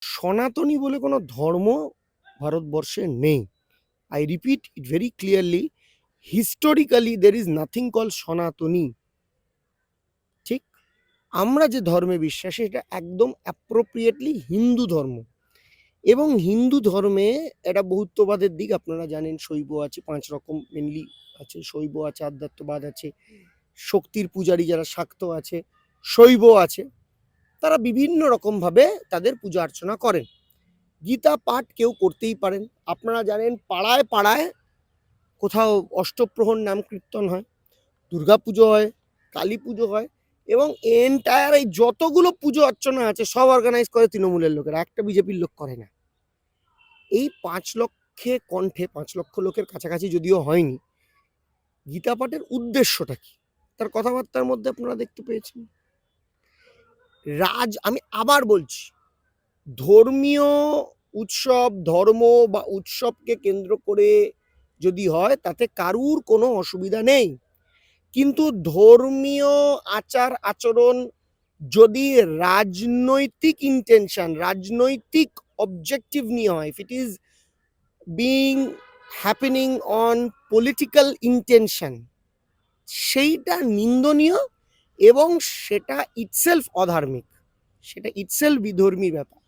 সনাতনী বলে কোনো ধর্ম ভারতবর্ষে নেই। I repeat it very clearly historically there is nothing called সনাতনী। ঠিক? আমরা যে ধর্মে বিশ্বাসী, এটা একদম অ্যাপ্রোপ্রিয়েটলি হিন্দু ধর্ম। এবং হিন্দু ধর্মে এটা বহুত্ববাদের দিক, আপনারা জানেন শৈব আছে, পাঁচ রকম মেনলি আছে, শৈব আছে, আধ্যাত্মবাদ আছে, শক্তির পূজারী যারা শাক্ত আছে, শৈব আছে। তারা বিভিন্ন রকমভাবে তাদের পূজা অর্চনা করেন। গীতা পাঠ কেউ করতেই পারেন। আপনারা জানেন পাড়ায় পাড়ায় কোথাও অষ্টপ্রহর নাম কীর্তন হয়, দুর্গা পুজো হয়, কালী পুজো হয় এবং এন্টায়ার এই যতগুলো পুজো অর্চনা আছে সব অর্গানাইজ করে তৃণমূলের লোকেরা, একটা বিজেপির লোক করে না। এই পাঁচ লক্ষে কণ্ঠে, পাঁচ লক্ষ লোকের কাছাকাছি যদিও হয়নি, গীতা পাঠের উদ্দেশ্যটা কি? তার কথাবার্তার মধ্যে আপনারা দেখতে পেয়েছেন। রাজ, আমি আবার বলছি, ধর্মীয় উৎসব, ধর্ম বা উৎসবকে কেন্দ্র করে যদি হয়, তাতে কারুর কোনো অসুবিধা নেই। কিন্তু ধর্মীয় আচার আচরণ যদি রাজনৈতিক ইন্টেনশন রাজনৈতিক অবজেক্টিভ নিয়ে হয় if it is being happening on political intention সেইটা নিন্দনীয় এবং সেটা ইটসেলফ অধার্মিক সেটা ইটসেলফ বিধর্মী ব্যাপার।